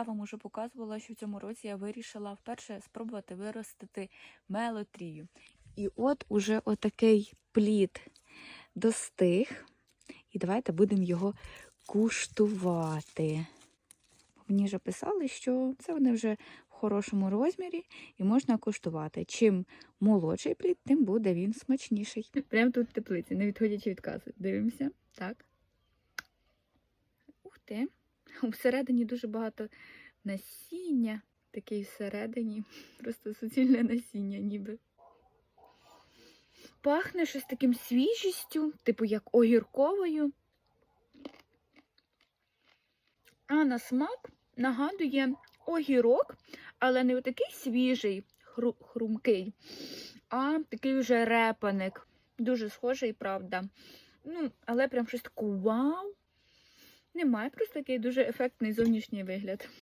Я вам уже показувала, що в цьому році я вирішила вперше спробувати виростити мелотрію. І от уже отакий плід достиг. І давайте будемо його куштувати. Мені вже писали, що це вони вже в хорошому розмірі і можна куштувати. Чим молодший плід, тим буде він смачніший. Прямо тут в теплиці, не відходячи від кази. Дивимося. Так. Ух ти. Всередині дуже багато насіння. Такий всередині. Просто суцільне насіння, ніби. Пахне щось таким свіжістю, типу як огірковою. А на смак нагадує огірок, але не такий свіжий, хру- хрумкий, а такий вже репаник. Дуже схожий, правда. Ну, але прям щось таке вау. Немає просто такий дуже ефектний зовнішній вигляд.